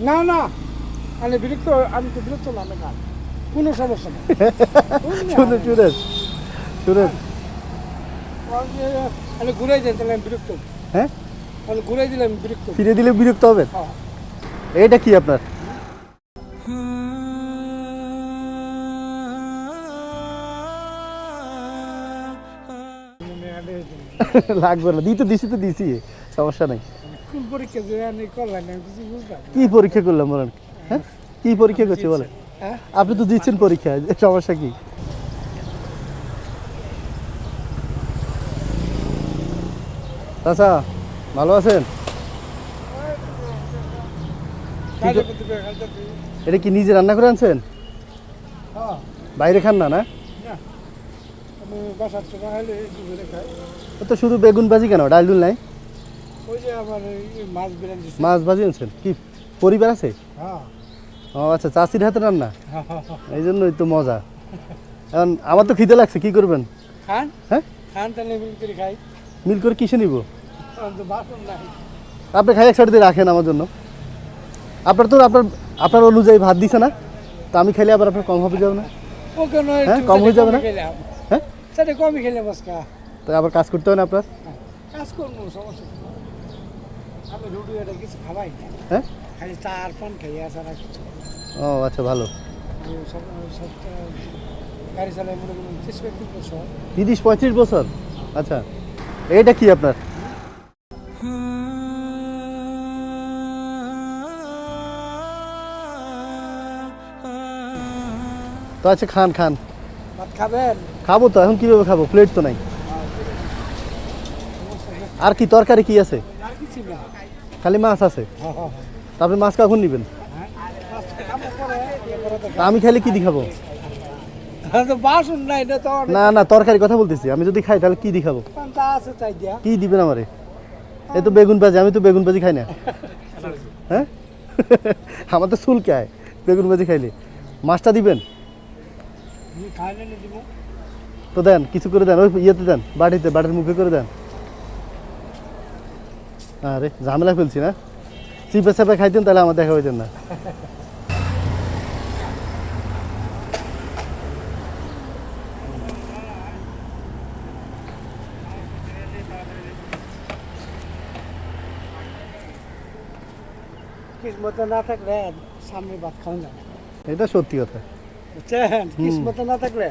না না। আমি বিরক্ত আমি তো বিরক্ত না আমি খান কোনো সমস্যা নেই। শুনেন শুনেন শুনেন আমি ঘুরাই দেন তাহলে আমি বিরক্ত। হ্যাঁ? আমি ঘুরাই দিলে আমি বিরক্ত। ফিরে দিলে বিরক্ত হবে এটা কি আপনার? লাগবে না দিই তো দিছি তো দিছি সমস্যা নাই। কি পরীক্ষা করলাম বলেন? হ্যাঁ? কি পরীক্ষা করছে বলেন? হ্যাঁ? আপনি তো দিচ্ছেন পরীক্ষা সমস্যা কি? আচ্ছা ভালো আছেন। এটা কি নিজে রান্না করে আনছেন? হ্যাঁ। বাইরে খান না না? তো শুধু বেগুন ভাজি কেন? ডাল ডুল নাই? ওই যে আমার মাছ বিরান মাছ ভাজি আনছেন? কি? পরিবার আছে? হ্যাঁ। ও আচ্ছা চাষির হাতে রান্না? হ্যাঁ, হ্যাঁ, হ্যাঁ। এই জন্যই তো মজা। এখন আমার তো খিদে লাগছে কি করবেন? খান? হ্যাঁ? খান তাহলে মিল করে খাই। মিল করে কিসে নিব? আপনি খাই এক সাইড দিয়ে রাখেন আমার জন্য। আপনার তো আপনার আপনার অনুযায়ী ভাত দিছে না তো আমি খেলে আবার আপনার কম হবে যাবে না? হ্যাঁ, কম হয়ে যাবে না? হ্যাঁ? কমই খেলে বসকা। তো আবার কাজ করতে হবে না আপনার? কাজ করব সমস্যা নেই। আমি রুটি এটা কিছু খাবাই না হ্যাঁ। ও আচ্ছা ভালো। ত্রিশ পঁয়ত্রিশ বছর। আচ্ছা। এইটা কি আপনার? তো আচ্ছা খান খান। খাবেন? খাব তো এখন কীভাবে খাব? প্লেট তো নাই। আর কি তরকারি কি আছে? খালি মাছ আছে? আপনি মাছ কখন নেবেন? আমি খালি কি দি খাব? খাব। তো বাসন নাই এটা তো অনেক না না, তরকারি কথা বলতেছি। আমি যদি খাই, তাহলে কি দি খাব? পান্তা আছে চাই দিয়া কি দিবেন আমারে? এই তো বেগুন ভাজি, আমি তো বেগুন ভাজি খাই না। হ্যাঁ? আমার তো চুল খায় বেগুন ভাজি খাইলে। মাছটা দিবেন? তো দেন, কিছু করে দেন, ওই ইয়েতে দেন বাড়িতে বাড়ির মুখে করে দেন। আরে ঝামেলা ফেলছি না। চিপে চাপে খাইতেন তাহলে আমার দেখা হইতেন না। কিসমত না থাকলে সামনে ভাত খাওয়া যায় না। এটা সত্যি কথা। বুঝছেন? কিসমত না থাকলে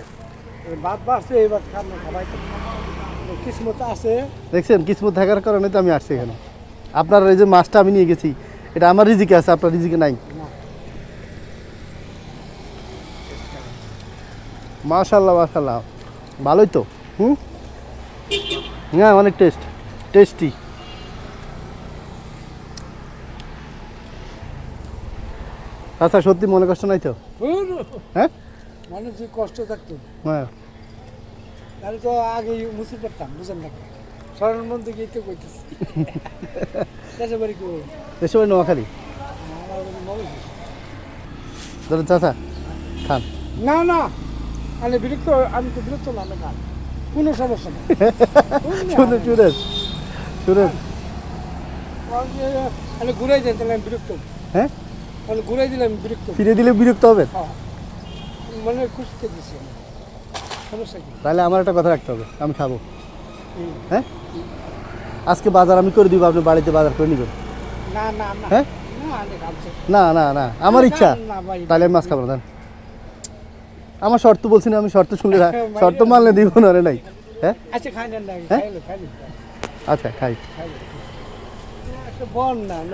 এই ভাত বাড়ছে এই ভাত খান খাবাই কিসমত আছে। দেখছেন কিসমত থাকার কারণে তো আমি আসছি এখানে। আপনার এই যে মাছটা আমি নিয়ে গেছি এটা আমার রিজিকে আছে আপনার রিজিকে নাই। মাশাল্লাহ মাশাল্লাহ। ভালোই তো হুম? হ্যাঁ অনেক টেস্ট টেস্টি। আচ্ছা সত্যি মনে কষ্ট নাই তো? হ্যাঁ? মানুষ কষ্ট থাকতো। হ্যাঁ। তাহলে তো আগে মুছে পড়তাম বুঝেন না? মন থেকে তো কইতেছি। দেশে বাড়ি কি বলব? এসব নোয়াখালী? ধরেন চাচা খান। না না আমি বিরক্ত আমি তো বিরক্ত না আমি খান। কোনো সমস্যা নেই। শুনেন শুনেন শুনেন। আমি ঘুরাই দেন তাহলে আমি বিরক্ত হ্যাঁ? আমি ঘুরাই দিলে আমি বিরক্ত ফিরে দিলে বিরক্ত হবেন? হ্যাঁ। মনে খুশিতে দিচ্ছি। সমস্যা কি? তাহলে আমার একটা কথা রাখতে হবে আমি খাব। হ্যাঁ? আজকে বাজার আমি করে দিব আপনি বাড়িতে বাজার করে নেবেন। না না না। হ্যাঁ? না না না আমার ইচ্ছা। তাহলে আমি মাছ খাব না আমার শর্ত বলছি না আমি শর্ত শুনলে শর্ত মানলে দিব না রে নাই। হ্যাঁ? আচ্ছা খাই আচ্ছা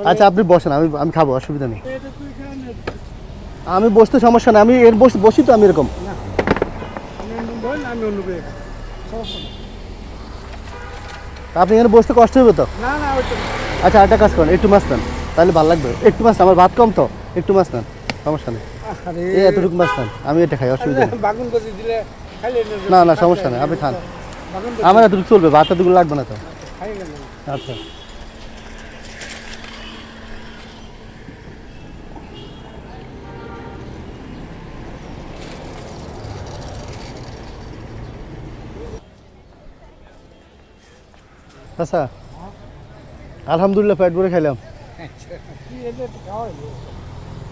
আচ্ছা আপনি বসেন আমি আমি খাব অসুবিধা নেই। আমি বসতে সমস্যা না আমি এর বস বসি তো আমি এরকম। না আমি অন্য সমস্যা নেই। আপনি এখানে বসতে কষ্ট হবে তো? না না আচ্ছা একটা কাজ করেন একটু মাছ নেন। তাহলে ভালো লাগবে। একটু মাছ আমার ভাত কম তো একটু মাছ নেন সমস্যা নেই। এই এতটুকু মাছ নেন আমি এটা খাই অসুবিধা নেই। না, না, সমস্যা নেই, আপনি খান। আমার এতটুকু চলবে ভাত এতটুকু লাগবে না তো? আচ্ছা। আচ্ছা। আলহামদুলিল্লাহ পেট ভরে খাইলাম।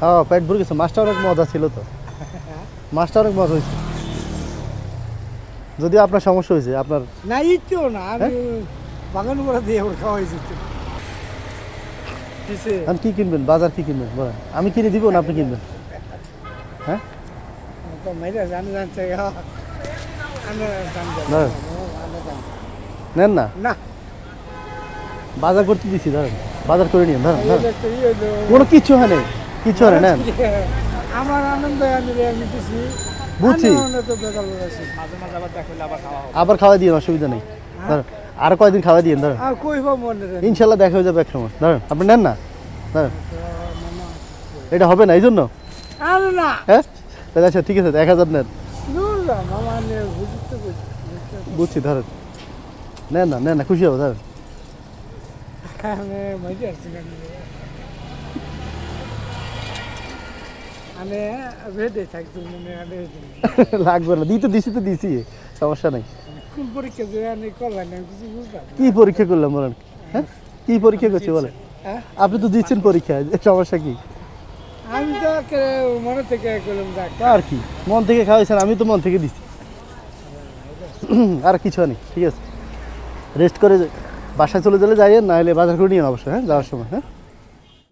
হ্যাঁ পেট ভরে গেছে। মাছটা অনেক মজা ছিল তো। মাছটা অনেক মজা হয়েছে। যদি আপনার সমস্যা হয়েছে আপনার না ইচ্ছো না আমি বাগান করে দিয়ে ওর খাওয়া হয়েছে তো। কি কিনবেন? বাজার কি কিনবেন? বলেন। আমি কিনে দিব না আপনি কিনবেন? হ্যাঁ? জানতে নেন না? না। বাজার করতে দিছি ধরেন বাজার করে নিন ধরেন ধরেন। কোনো কিচ্ছু হয় নাই কিচ্ছু হয় না নেন। আমার আনন্দ আমি বুঝছি। আবার খাওয়া দিয়ে অসুবিধা নেই। ধরেন আর কয়দিন খাওয়া দিয়ে ধরেন মনে ইনশাল্লাহ দেখা হয়ে যাবে এক সময়। ধরেন আপনি নেন না? ধরেন এটা হবে না এই জন্য? না। হ্যাঁ? তাহলে আচ্ছা ঠিক আছে এক হাজার নেন। বুঝছি ধরেন নেন না নেন না খুশি হবে ধরেন আমি মজা আসছি না আমি বেডে থাকতো মনে আনে লাগবে না দিতে দিছি তো দিছি সমস্যা নেই। পরীক্ষা। কি পরীক্ষা করলাম বলেন? হ্যাঁ? কি পরীক্ষা করছি বলেন? হ্যাঁ? আপনি তো দিচ্ছেন পরীক্ষা সমস্যা কি? আমি তো থেকে করলাম আর কি? মন থেকে খাওয়াইছেন আমি তো মন থেকে দিচ্ছি আর কিছু নেই ঠিক আছে। রেস্ট করে বাসায় চলে গেলে যাইয়ে না হলে বাজার করে নিয়ে অবশ্যই হ্যাঁ? যাওয়ার সময় হ্যাঁ?